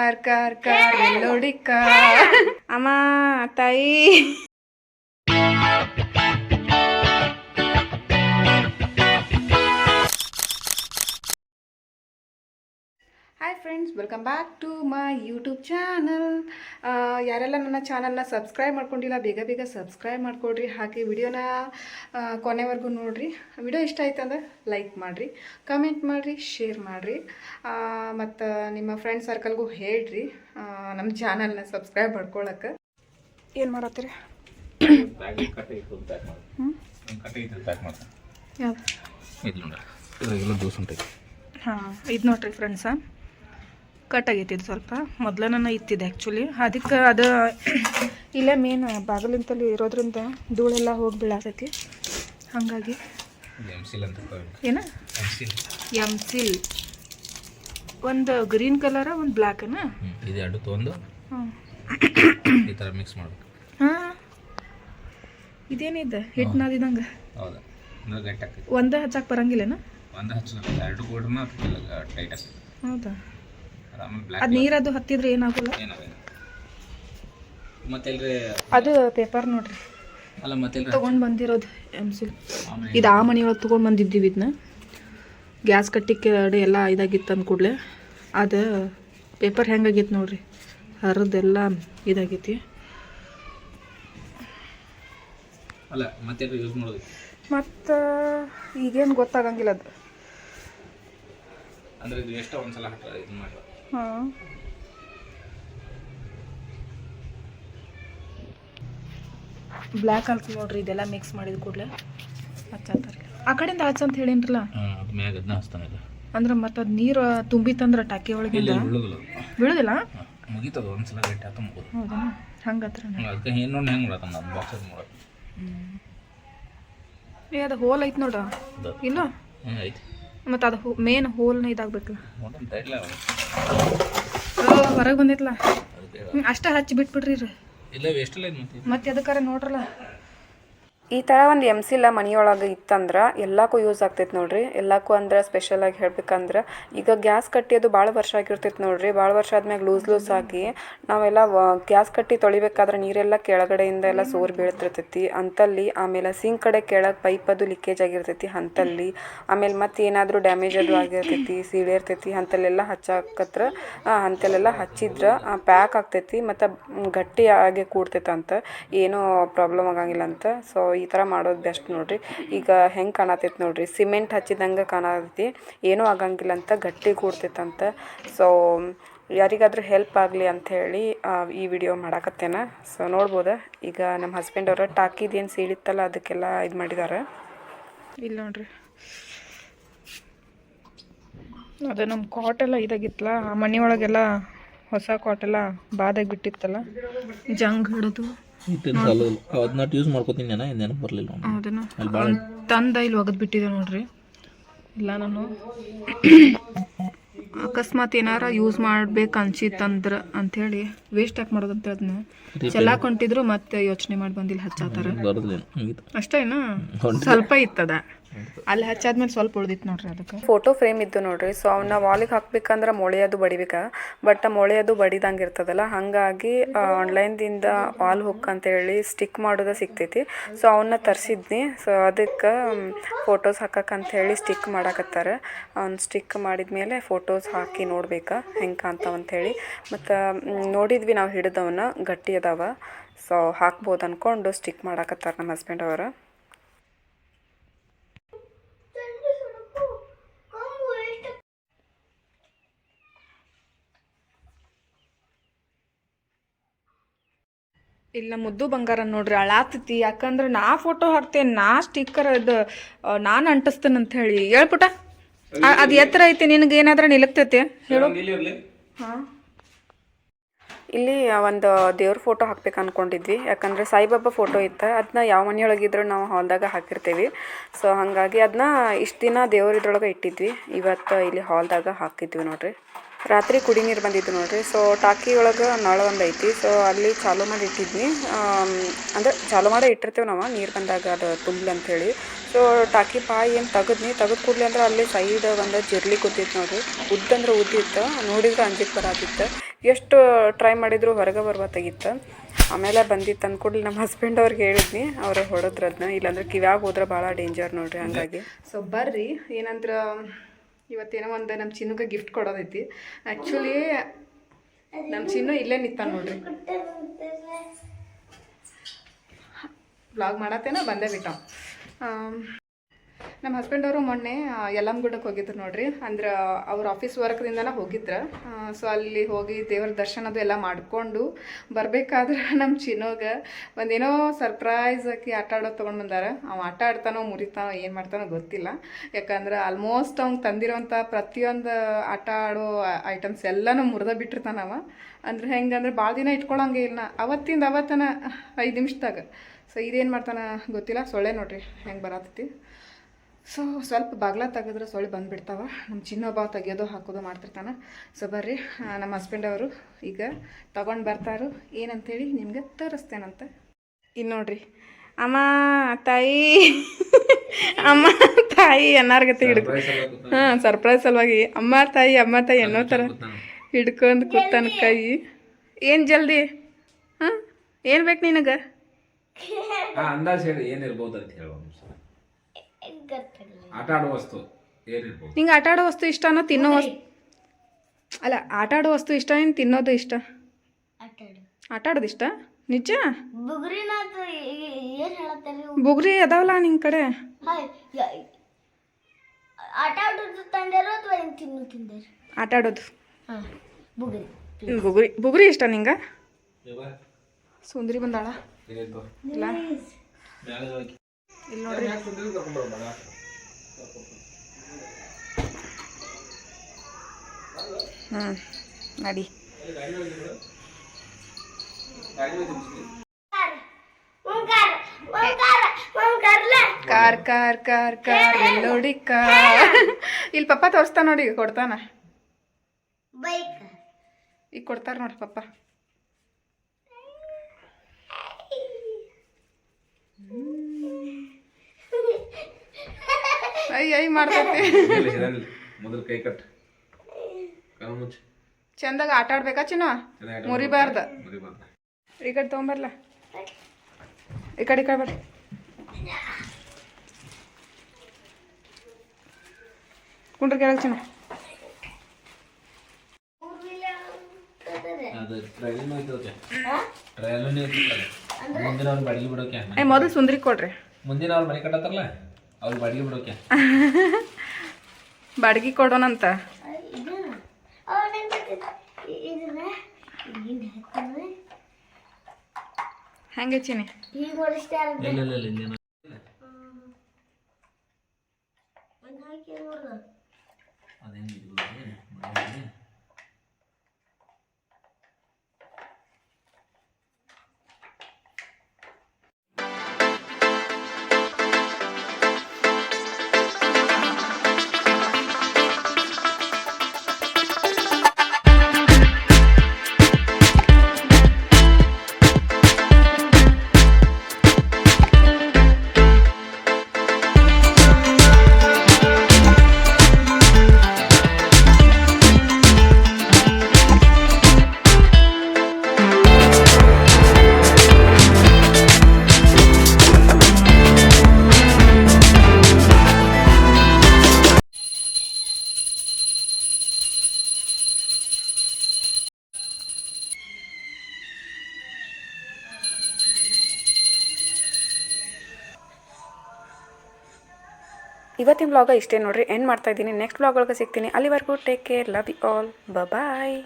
Car car car ಎಲ್ಲೋಡಿ car hi friends welcome back to my YouTube channel ಯಾರೆಲ್ಲ ನನ್ನ ಚಾನಲ್ನ subscribe ಮಾಡ್ಕೊಂಡಿಲ್ಲ ಬೇಗ ಬೇಗ ಸಬ್ಸ್ಕ್ರೈಬ್ ಮಾಡ್ಕೊಡ್ರಿ. ಹಾಗೆ ವಿಡಿಯೋನ ಕೊನೆವರೆಗೂ ನೋಡಿರಿ. ವಿಡಿಯೋ ಇಷ್ಟ ಆಯ್ತು ಅಂದ್ರೆ ಲೈಕ್ ಮಾಡಿರಿ ಕಮೆಂಟ್ ಮಾಡಿರಿ ಶೇರ್ ಮಾಡಿರಿ. ಮತ್ತು ನಿಮ್ಮ ಫ್ರೆಂಡ್ ಸರ್ಕಲ್ಗೂ ಹೇಳ್ರಿ ನಮ್ಮ ಚಾನಲ್ನ ಸಬ್ಸ್ಕ್ರೈಬ್ ಮಾಡ್ಕೊಳಕ್ಕೆ ಏನು ಮಾಡತ್ತೀರಿ? ಹಾಂ ಇದು ನೋಡ್ರಿ ಫ್ರೆಂಡ್ಸ ಕಟ್ ಆಗೈತಿ ಇದು ಸ್ವಲ್ಪ. ಮೊದಲ ಇತ್ತಿದೆ ಆ್ಯಕ್ಚುಲಿ ಅದಕ್ಕೆ ಅದು ಇಲ್ಲೇ ಮೇನ್ ಬಾಗಿಲಿಂತಲ್ಲಿ ಇರೋದ್ರಿಂದ ಧೂಳೆಲ್ಲ ಹೋಗಿ ಬೀಳಾತೈತಿ ಹಾಗಾಗಿ. ಏನು ಸಿಲ್ ಅಂತ ಏನ? ಎಂ ಸಿಲ್ ಒಂದು ಗ್ರೀನ್ ಕಲರ ಒಂದು ಬ್ಲ್ಯಾಕನ ಇದು ಎರಡು ತೊಗೊಂಡು ಹಾಂ ಈ ಥರ ಮಿಕ್ಸ್ ಮಾಡ್ಬೇಕು. ಹಾಂ. ಇದೇನಿದೆ? ಹಿಟ್ಟು ನಾದಿದಂಗೆ? ಹೌದಾ. ಒಂದೇ ಹಚ್ಚಕ್ಕೆ ಬರಂಗಿಲ್ಲನ? ಒಂದು ಹಚ್ಚಲ ಎರಡು ಕೂಡ ಟೈಟ್ ಹೌದಾ? ಅದು ನೀರದು ಹತ್ತಿದ್ರೆ ಏನಾಗಲ್ಲ? ಏನಾಗಲ್ಲ. ಮತ್ತೆಲ್ರಿ? ಅದು ಪೇಪರ್ ನೋಡ್ರಿ. ಅಲ್ಲ ಮತ್ತೆಲ್ರಿ? ತೊಗೊಂಡು ಬಂದಿರೋದು ಎಂ ಇದು ಆ ಮನೆಯೊಳಗೆ ತೊಗೊಂಡು ಬಂದಿದ್ದೀವಿ ಇದನ್ನ ಗ್ಯಾಸ್ ಕಟ್ಟಿ ಕೆಡೆ ಎಲ್ಲ ಇದಾಗಿತ್ತು ಅಂದ ಕೂಡಲೇ. ಅದು ಪೇಪರ್ ಹೆಂಗಾಗಿತ್ತು ನೋಡ್ರಿ? ಹರದೆಲ್ಲ ಇದಾಗೈತಿ. ಅಲ್ಲ ಮತ್ತೆಲ್ರಿ ಯೂಸ್ ಮಾಡೋದು? ಮತ್ತು ಈಗೇನು ಗೊತ್ತಾಗಂಗಿಲ್ಲ ಅದು. ಅಂದ್ರೆ ಇದು ಎಷ್ಟೋ ಒಂದ್ಸಲ ಹಾಕ್ತಾರೆ ಇದು ಮಾಡಿ ಹಾಂ. ಬ್ಲ್ಯಾಕ್ ಅಂತ ನೋಡ್ರಿ ಇದೆಲ್ಲ ಮಿಕ್ಸ್ ಮಾಡಿದ ಕೂಡಲೇ. ಹಚ್ಚಾತಾರೆ ಆ ಕಡೆಯಿಂದ ಹಚ್ಚ ಅಂತ ಹೇಳಿನ್ರಲ್ಲ? ಅದು ಮ್ಯಾಗ ಅದನ್ನ ಹಚ್ತಾನಿಲ್ಲ ಅಂದ್ರೆ ಮತ್ತೆ ಅದು ನೀರು ತುಂಬಿತಂದ್ರೆ ಟಾಕಿ ಒಳಗೆ ಇಲ್ಲ ಬೀಳೋದಿಲ್ಲ ಬೀಳುದಿಲ್ಲ? ಮುಗಿತದ ಒಂದ್ಸಲ ಗಟ್ಟಿ ಆತ ಮುಗೋದು. ಹೌದಾ ಹಂಗತ್ರ ಅದಕ್ಕೆ ಏನು ನೋಡಿ ಹೆಂಗೆ ಮಾಡತ್ತ ನಾನು ಬಾಕ್ಸಲ್ಲಿ ಮಾಡೋದು ಏ ಅದು ಹೋಲ್ ಐತೆ ನೋಡ. ಇಲ್ಲ? ಐತಿ. ಮತ್ತು ಅದು ಮೇನ್ ಹೋಲ್ನ ಇದಾಗಬೇಕಲ್ಲ ಹೊರಗೆ ಬಂದೈತಲ್ಲ ಅಷ್ಟೇ ಹಚ್ಚಿ ಬಿಟ್ಬಿಡ್ರಿ ರೀ ಇಲ್ಲ ಮತ್ತೆ? ಅದಕ್ಕಾರ ನೋಡ್ರಲ್ಲ? ಈ ಥರ ಒಂದು ಎಂ ಸಿಲ ಮನೆಯೊಳಗೆ ಇತ್ತಂದ್ರೆ ಎಲ್ಲಕ್ಕೂ ಯೂಸ್ ಆಗ್ತೈತೆ ನೋಡಿರಿ. ಎಲ್ಲಕ್ಕೂ ಅಂದ್ರೆ ಸ್ಪೆಷಲಾಗಿ ಹೇಳ್ಬೇಕಂದ್ರೆ ಈಗ ಗ್ಯಾಸ್ ಕಟ್ಟಿ ಅದು ಭಾಳ ವರ್ಷ ಆಗಿರ್ತೈತೆ ನೋಡಿರಿ. ಭಾಳ ವರ್ಷ ಆದ್ಮ್ಯಾಗ ಲೂಸ್ ಲೂಸ್ ಆಗಿ ನಾವೆಲ್ಲ ಗ್ಯಾಸ್ ಕಟ್ಟಿ ತೊಳಿಬೇಕಾದ್ರೆ ನೀರೆಲ್ಲ ಕೆಳಗಡೆಯಿಂದ ಎಲ್ಲ ಸೋರ್ ಬೀಳ್ತಿರ್ತೈತಿ. ಅಂತಲ್ಲಿ ಆಮೇಲೆ ಸಿಂಕ್ ಕಡೆ ಕೆಳಗೆ ಪೈಪ್ ಅದು ಲೀಕೇಜ್ ಆಗಿರ್ತೈತಿ ಅಂತಲ್ಲಿ ಆಮೇಲೆ ಮತ್ತೆ ಏನಾದರೂ ಡ್ಯಾಮೇಜ್ ಅದು ಆಗಿರ್ತೈತಿ, ಸೀಳೆ ಇರ್ತೈತಿ ಅಂತಲ್ಲೆಲ್ಲ ಹಚ್ಚಾಕತ್ರ ಅಂತಲ್ಲೆಲ್ಲ ಹಚ್ಚಿದ್ರೆ ಪ್ಯಾಕ್ ಆಗ್ತೈತಿ ಮತ್ತು ಗಟ್ಟಿ ಆಗಿ ಕೂಡ್ತೈತೆ ಅಂತ ಏನೂ ಪ್ರಾಬ್ಲಮ್ ಆಗಂಗಿಲ್ಲ ಅಂತ ಸೊ ಈ ಥರ ಮಾಡೋದು ಬೆಸ್ಟ್ ನೋಡಿರಿ. ಈಗ ಹೆಂಗೆ ಕಾಣತೈತಿ ನೋಡಿರಿ ಸಿಮೆಂಟ್ ಹಚ್ಚಿದಂಗೆ ಕಾಣತೈತಿ, ಏನೂ ಆಗಂಗಿಲ್ಲ ಅಂತ ಗಟ್ಟಿ ಕೂಡ್ತೈತಂತ. ಸೊ ಯಾರಿಗಾದರೂ ಹೆಲ್ಪ್ ಆಗಲಿ ಅಂಥೇಳಿ ಈ ವಿಡಿಯೋ ಮಾಡಾಕತ್ತೇನ. ಸೊ ನೋಡ್ಬೋದು? ಈಗ ನಮ್ಮ ಹಸ್ಬೆಂಡ್ ಅವರ ಟಾಕಿದೇನು ಸೀಳಿತ್ತಲ್ಲ ಅದಕ್ಕೆಲ್ಲ ಇದು ಮಾಡಿದ್ದಾರೆ ಇಲ್ಲ ನೋಡ್ರಿ. ಅದು ನಮ್ಮ ಕಾಟೆಲ್ಲ ಇದಾಗಿತ್ತಲ್ಲ, ಆ ಮನೆಯೊಳಗೆಲ್ಲ ಹೊಸ ಕಾಟೆಲ್ಲ ಬಾದಾಗಿ ಬಿಟ್ಟಿತ್ತಲ್ಲ, ಜಂಗ್ ಹಿಡಿದು. ಅದನ್ನ ಯೂಸ್ ಮಾಡ್ಕೋತೀನಿ ನಾನು ಬರಲಿಲ್ಲ ಅದನ್ನು ತಂದ ಇಲ್ಲಿ ಒಗದ್ ಬಿಟ್ಟಿದೆ ನೋಡ್ರಿ. ಇಲ್ಲ ನಾನು. ಅಕಸ್ಮಾತ್ ಏನಾರ ಯೂಸ್ ಮಾಡ್ಬೇಕು ಅನ್ಸಿತ್ತಂದ್ರ ಹೇಳಿ ವೇಸ್ಟ್ ಯಾಕೆ ಮಾಡೋದಂತ ಅದನ್ನ ಚೆಲ್ಲಾಕ್ ಹೊಂಟಿದ್ರು ಮತ್ತೆ ಯೋಚನೆ ಮಾಡಿ ಬಂದಿಲ್ಲ ಹಚ್ಚಾತಾರ. ಅಷ್ಟೇನಾ? ಸ್ವಲ್ಪ ಇತ್ತದ. ಅಲ್ಲಿ ಹಚ್ಚಾದ್ಮೇಲೆ ಸ್ವಲ್ಪ ಉಳ್ದಿತ್ತು ನೋಡ್ರಿ ಅದಕ್ಕೆ. ಫೋಟೋ ಫ್ರೇಮ್ ಇದ್ದು ನೋಡ್ರಿ ಸೊ ಅವನ್ನ ವಾಲಿಗೆ ಹಾಕ್ಬೇಕಂದ್ರೆ ಮೊಳೆಯೋದು ಬಡಿಬೇಕ ಬಟ್ ಮೊಳೆಯೋದು ಬಡಿದಂಗೆ ಇರ್ತದಲ್ಲ, ಹಾಗಾಗಿ ಆನ್ಲೈನ್ದಿಂದ ವಾಲ್ ಹುಕ್ ಅಂತೇಳಿ ಸ್ಟಿಕ್ ಮಾಡೋದು ಸಿಗ್ತೈತಿ. ಸೊ ಅವನ್ನ ತರಿಸಿದ್ನಿ ಸೊ ಅದಕ್ಕೆ ಫೋಟೋಸ್ ಹೇಳಿ ಸ್ಟಿಕ್ ಮಾಡಾಕತ್ತಾರೆ. ಅವ್ನು ಸ್ಟಿಕ್ ಮಾಡಿದ್ಮೇಲೆ ಫೋಟೋಸ್ ಹಾಕಿ ನೋಡ್ಬೇಕಾ, ಹೆಂಗೆ ಹೇಳಿ. ಮತ್ತು ನೋಡಿದ್ವಿ ನಾವು ಹಿಡಿದವನ್ನ ಗಟ್ಟಿ ಅದಾವ. ಸೊ ಹಾಕ್ಬೋದು ಅಂದ್ಕೊಂಡು ಸ್ಟಿಕ್ ಮಾಡಾಕತ್ತಾರೆ ನಮ್ಮ ಹಸ್ಬೆಂಡ್ ಅವರು. ಇಲ್ಲ ಮುದ್ದು ಬಂಗಾರ ನೋಡ್ರಿ ಅಳಾತತಿ. ಯಾಕಂದ್ರೆ ನಾ ಫೋಟೋ ಹಾಕ್ತೇನೆ ನಾ ಸ್ಟಿಕ್ಕರ್ ಅದು ನಾನು ಅಂಟಿಸ್ತೇನೆ ಅಂತ ಹೇಳಿ. ಹೇಳ್ಬಿಟ್ಟ ಅದು ಎತ್ತರ ಐತಿ ನಿನಗೆ ಏನಾದ್ರೂ ನಿಲಕ್ತೈತಿ? ಹೇಳು. ಹಾಂ. ಇಲ್ಲಿ ಒಂದು ದೇವ್ರ ಫೋಟೋ ಹಾಕ್ಬೇಕು ಅನ್ಕೊಂಡಿದ್ವಿ. ಯಾಕಂದರೆ ಸಾಯಿಬಾಬಾ ಫೋಟೋ ಇತ್ತು. ಅದನ್ನ ಯಾವ ಮನೆಯೊಳಗಿದ್ರು ನಾವು ಹಾಲ್ದಾಗ ಹಾಕಿರ್ತೀವಿ. ಸೊ ಹಾಗಾಗಿ ಅದನ್ನ ಇಷ್ಟು ದಿನ ದೇವ್ರ ಇದ್ರೊಳಗೆ ಇಟ್ಟಿದ್ವಿ. ಇವತ್ತು ಇಲ್ಲಿ ಹಾಲ್ದಾಗ ಹಾಕಿದ್ವಿ ನೋಡ್ರಿ. ರಾತ್ರಿ ಕುಡಿ ನೀರು ಬಂದಿದ್ದು ನೋಡಿರಿ. ಸೊ ಟಾಕಿ ಒಳಗೆ ನಳ ಒಂದು ಐತಿ. ಸೊ ಅಲ್ಲಿ ಚಾಲು ಮಾಡಿ ಇಟ್ಟಿದ್ನಿ ಅಂದ್ರೆ ಚಾಲು ಮಾಡಿ ಇಟ್ಟಿರ್ತೇವೆ ನಾವು, ನೀರು ಬಂದಾಗ ಅದು ತುಂಬಲಿ ಅಂಥೇಳಿ ಸೊ ಟಾಕಿ ಪಾಯಿ ಏನು ತೆಗದ್ನಿ, ತೆಗೆದು ಕೂಡಲಿ ಅಂದ್ರೆ ಅಲ್ಲಿ ಸೈಡ್ ಒಂದು ಜಿರ್ಲಿ ಕೂತಿತ್ತು ನೋಡಿರಿ. ಉದ್ದ ಅಂದ್ರೆ ಉದ್ದಿತ್ತು, ನೋಡಿದ್ರೆ ಅಂಜಿಕ್ ಬರತ್ತಿತ್ತು ಎಷ್ಟು ಟ್ರೈ ಮಾಡಿದ್ರು ಹೊರಗೆ ಬರ್ಬತ್ತಾಗಿತ್ತು ಆಮೇಲೆ ಬಂದಿತ್ತು ಅಂದ್ಕೂಡ್ಲಿ ನಮ್ಮ ಹಸ್ಬೆಂಡ್ ಅವ್ರಿಗೆ ಹೇಳಿದ್ನಿ. ಅವ್ರು ಹೊಡೆದ್ರದನ್ನ ಇಲ್ಲಾಂದ್ರೆ ಕಿವ್ಯಾಗ ಹೋದ್ರೆ ಭಾಳ ಡೇಂಜರ್ ನೋಡ್ರಿ ಹಂಗಾಗಿ. ಸೊ ಬರ್ರಿ. ಏನಂದ್ರೆ ಇವತ್ತೇನೋ ಒಂದು ನಮ್ಮ ಚಿನ್ನುಗೆ ಗಿಫ್ಟ್ ಕೊಡೋದೈತಿ. ಆ್ಯಕ್ಚುಲಿ ನಮ್ಮ ಚಿನ್ನು ಇಲ್ಲೇ ನಿಂತ ನೋಡ್ರಿ. ಬ್ಲಾಗ್ ಮಾಡತ್ತೇನೋ, ಬಂದೇ ಬಿಟ್ಟ ನಮ್ಮ ಹಸ್ಬೆಂಡ್ ಅವರು ಮೊನ್ನೆ ಯಲ್ಲಮ್ಮಗುಡ್ಡಕ್ಕೆ ಹೋಗಿದ್ರು ನೋಡ್ರಿ. ಅಂದ್ರೆ, ಅವ್ರ ಆಫೀಸ್ ವರ್ಕ್ದಿಂದನೇ ಹೋಗಿದ್ರು. ಸೊ ಅಲ್ಲಿ ಹೋಗಿ ದೇವ್ರ ದರ್ಶನದು ಎಲ್ಲ ಮಾಡಿಕೊಂಡು ಬರಬೇಕಾದ್ರೆ ನಮ್ಮ ಚಿನ್ನೋಗೆ ಒಂದೇನೋ ಸರ್ಪ್ರೈಸ್ ಆಕಿ ಆಟ ಆಡೋದು ತೊಗೊಂಡು ಬಂದಾರ. ಅವ ಆಟ ಆಡ್ತಾನೋ, ಮುರಿತಾನೋ, ಏನು ಮಾಡ್ತಾನೋ ಗೊತ್ತಿಲ್ಲ. ಯಾಕಂದ್ರೆ ಆಲ್ಮೋಸ್ಟ್ ಅವ್ನು ತಂದಿರೋಂಥ ಪ್ರತಿಯೊಂದು ಆಟ ಆಡೋ ಐಟಮ್ಸ್ ಎಲ್ಲನೂ ಮುರಿದ ಬಿಟ್ಟಿರ್ತಾನವ ಅಂದ್ರೆ ಹೆಂಗಂದ್ರೆ ಭಾಳ ದಿನ ಇಟ್ಕೊಳಂಗೆ ಇಲ್ಲ ಅವತ್ತಿಂದ ಅವತ್ತನ ಐದು ನಿಮಿಷದಾಗ. ಸೊ ಇದೇನು ಮಾಡ್ತಾನೆ ಗೊತ್ತಿಲ್ಲ. ಸೊಳ್ಳೆ ನೋಡ್ರಿ ಹೆಂಗೆ ಬರತ್ತೈತಿ ಸೊ ಸ್ವಲ್ಪ ಬಾಗ್ಲ ತೆಗೆದ್ರೆ ಸೊಳ್ಳೆ ಬಂದುಬಿಡ್ತಾವ. ನಮ್ಮ ಚಿನ್ನೊಬ್ಬ ತೆಗೆಯೋದು ಹಾಕೋದು ಮಾಡ್ತಿರ್ತಾನೆ. ಸೊ ಬರ್ರಿ. ನಮ್ಮ ಹಸ್ಬೆಂಡ್ ಅವರು ಈಗ ತಗೊಂಡು ಬರ್ತಾರು. ಏನಂತೇಳಿ ನಿಮಗೆ ತೋರಿಸ್ತೇನಂತ. ಇನ್ನು ನೋಡ್ರಿ. ಅಮ್ಮ ತಾಯಿ. ಅಮ್ಮ ತಾಯಿ ಅನ್ನಾರ್ಗತೆ ಹಿಡ್ಕೊ ಹಾಂ ಸರ್ಪ್ರೈಸ್ ಸಲುವಾಗಿ ಅಮ್ಮ ತಾಯಿ ಅಮ್ಮ ತಾಯಿ ಅನ್ನೋ ಥರ ಹಿಡ್ಕೊಂಡು ಕೂತಾನ ಕೈ. ಏನು ಜಲ್ದಿ? ಹಾಂ ಏನು ಬೇಕು ನಿನಗೆ? ಅಂದಾಜು ಅಂದಾಜ್ ಹೇಳಿ ಏನಿರ್ಬೋದು ಅಂತ ಹೇಳುವ ಆಟ ವಸ್ತು ಏನಿರ್ಬೋದು? ನಿಂಗೆ ಆಟ ಆಡೋ ವಸ್ತು ಇಷ್ಟನೋ ತಿನ್ನೋ ವಸ್ತು? ಅಲ್ಲ ಆಟ ಆಡೋ ವಸ್ತು ಇಷ್ಟ ಏನು ತಿನ್ನೋದು ಇಷ್ಟ? ಆಟ ಆಡೋದು ಇಷ್ಟ? ನಿಜ? ಬುಗುರಿನಾತು ಏನ್ ಹೇಳತ್ತಾರೆ ಬುಗ್ರಿ ಅದಾವಲ್ಲ ನಿನ್ನ ಕಡೆ? ಹಾಯ್ ಯ- ಆಟ ಆಡೋದು ತಂದಾರೋ ಅಥವಾ ಏನು ತಿನ್ನು ತಿಂದಾರ ಆಟ ಆಡೋದು. ಹಾಂ ಬುಗುರಿ ಹ್ಮ್, ಬುಗ್ರಿ ಬುಗ್ರಿ ಇಷ್ಟ ನಿಂಗೆ? ಸುಂದ್ರಿ ಬಂದಾಳ. ಇಲ್ಲಿ. ನೋಡ್ರಿ. ಹ್ಞೂ ನಡಿ. ಕಾರ್ ಕಾರ್ ಕಾರ್ ಕಾರ್ ನೋಡಿ ಕಾರ್ ಇಲ್ಲಿ ಪಪ್ಪ ತೋರಿಸ್ತಾನ ನೋಡಿ ಕೊಡ್ತಾನ. ಈಗ ಕೊಡ್ತಾರ ನೋಡಿ ಪಪ್ಪ. ಐ ಐ ಮಾಡ್ತೈತಿ. ಮೊದಲು ಕೈ ಕಟ್. ಚಂದಾಗ ಆಟ ಆಡ್ಬೇಕಾ ಚಿನ್ನ? ಮುರಿಬಾರ್ದ. ಈ ಕಡೆ ತೊಗೊಂಬರ್ಲ. ಈ ಕಡೆ ಈ ಕಡೆ ಬರ್ರಿ ಕುಂಡ್ರ ಕೆಳಗೆ ಚಿನ್ನ. ಮೊದಲು ಸುಂದ್ರಿ ಕೊಡ್ರಿ. ಮುಂದಿನ ಅವ್ರ ಮನೆ ಕಟ್ಟತ್ತಾರಲ್ಲ ಬಾಡಿಗೆ ಬಿಡೋಕೆ. ಬಾಡಿಗೆ ಕೊಡೋಣಂತ. ಹೆಂಗ ಚಿನಿ ಹೀಗೆ ಇವತ್ತಿನ ಬ್ಲಾಗ ಇಷ್ಟೇ ನೋಡ್ರಿ. ಎಂಡ್ ಮಾಡ್ತಾ ಇದ್ದೀನಿ? ನೆಕ್ಸ್ಟ್ ಬ್ಲಾಗ್ ಒಳಗೆ ಸಿಗ್ತೀನಿ. ಅಲ್ಲಿವರೆಗೂ take care love you all bye